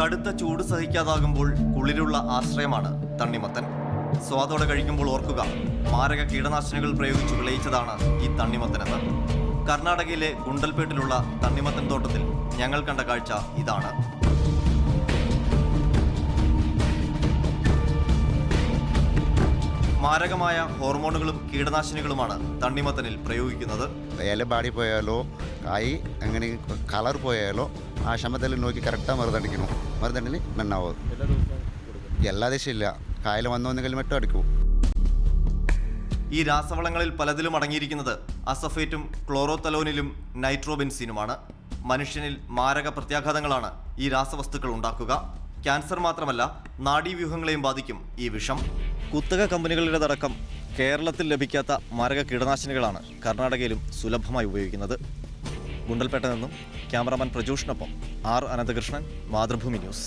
കടുത്ത ചൂട് സഹിക്കാതാകുമ്പോൾ കുളിരുള്ള ആശ്രയമാണ് തണ്ണിമത്തൻ. സ്വാദോടെ കഴിക്കുമ്പോൾ ഓർക്കുക മാരക കീടനാശിനികൾ പ്രയോഗിച്ച് വിളയിച്ചതാണ് ഈ തണ്ണിമത്തനെന്ന്. കർണാടകയിലെ ഗുണ്ടൽപേട്ടിലുള്ള തണ്ണിമത്തൻ തോട്ടത്തിൽ ഞങ്ങൾ കണ്ട കാഴ്ച ഇതാണ്. മാരകമായ ഹോർമോണുകളും കീടനാശിനികളുമാണ് തണ്ണിമത്തനിൽ പ്രയോഗിക്കുന്നത്. ഇലബാടി പോയാലോ കായി അങ്ങനെ കളർ പോയാലോ ആ ക്ഷമത്തിൽ നോക്കി കറക്റ്റാ മറുതടിക്കണം. മറുതണ്ടിന് നന്നാവും എല്ലാ ദിവസവും ഇല്ല. കായൽ വന്നുവെന്നെങ്കിൽ മറ്റും അടിക്കും. ഈ രാസവളങ്ങളിൽ പലതിലും അടങ്ങിയിരിക്കുന്നത് അസഫേറ്റും ക്ലോറോത്തലോനിലും നൈട്രോബെൻസീനുമാണ്. മനുഷ്യനിൽ മാരക പ്രത്യാഘാതങ്ങളാണ് ഈ രാസവസ്തുക്കൾ ഉണ്ടാക്കുക. ക്യാൻസർ മാത്രമല്ല നാഡീവ്യൂഹങ്ങളെയും ബാധിക്കും. ഈ വിഷം കുത്തക കമ്പനികളുടെ കമ്പനികളുടേതടക്കം കേരളത്തിൽ ലഭിക്കാത്ത മാരക കീടനാശിനികളാണ് കർണാടകയിലും സുലഭമായി ഉപയോഗിക്കുന്നത്. ഗുണ്ടൽപേട്ട നിന്നും ക്യാമറാമാൻ പ്രജൂഷിനൊപ്പം ആർ അനന്തകൃഷ്ണൻ മാതൃഭൂമി ന്യൂസ്.